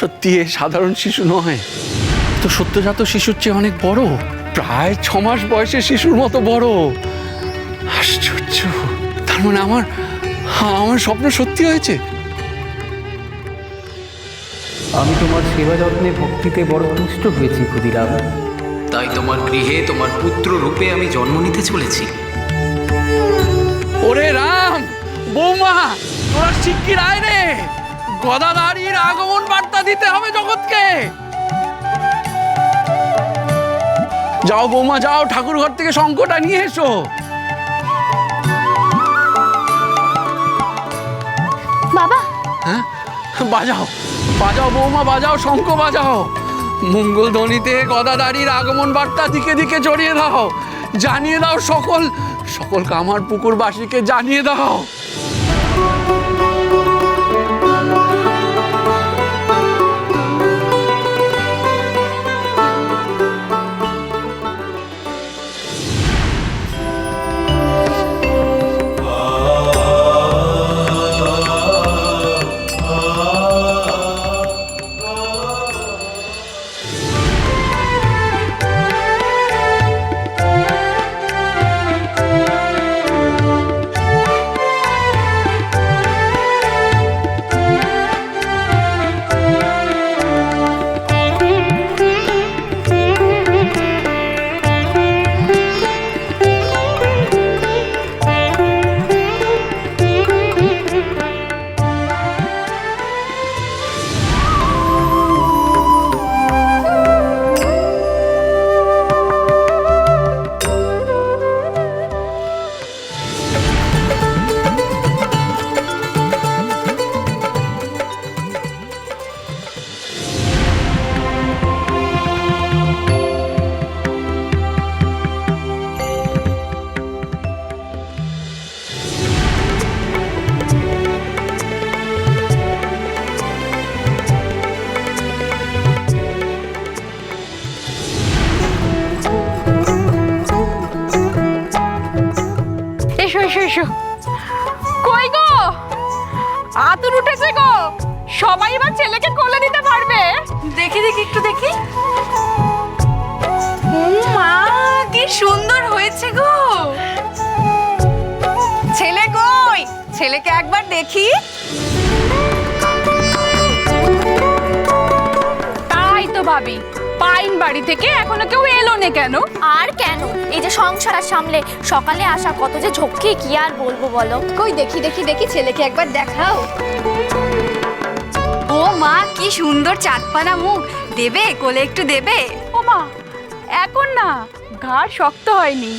সত্যি এ সাধারণ শিশু নয়। তো সত্যজাত শিশুর চেয়ে অনেক বড়। প্রায় ছ মাস বয়সের শিশুর মতো বড়। আশ্চর্য। তার মানে আমার আমার স্বপ্ন সত্যি হয়েছে? আমি তোমার সেবা যত্নে ভক্তিতে বড় তুষ্ট হয়েছি ক্ষুদিরাম। তাই তোমার গৃহে তোমার পুত্র রূপে আমি জন্ম নিতে চলেছি। ওরে রাম! বৌমা তোরা শিগগির আয় রে! গদাধারীর আগমন বার্তা দিতে হবে জগৎকে। যাও বৌমা যাও ঠাকুর ঘর থেকে শঙ্কটা নিয়ে এসো। বাবা। হ্যাঁ? বাজাও বাজাও বৌমা বাজাও শঙ্খ বাজাও। মঙ্গল ধ্বনিতে গদাদারির আগমন বার্তা দিকে দিকে জড়িয়ে দাও। জানিয়ে দাও সকল সকল কামার পুকুরবাসীকে জানিয়ে দাও। এসো। কই গো? আতুর উঠেছে গো। সবাই এবার ছেলেকে কোলে নিতে পারবে। দেখি দেখি একটু দেখি। মা কি সুন্দর হয়েছে গো। ছেলে কই? ছেলেকে একবার দেখি। তাই তো ভাবি। পাইন বাড়ি থেকে এখনও কেউ এলো না কেন? আর কেন? এই যে সংসার আর সামলে সকালে আসা কত যে ঝক্কি কি আর বলব বলো? কই দেখি দেখি দেখি ছেলেকে একবার দেখাও। ও মা কি সুন্দর চাঁদপানা মুখ। দেবে? কোলে একটু দেবে? ও মা এখন না ঘাড় শক্ত হয়নি।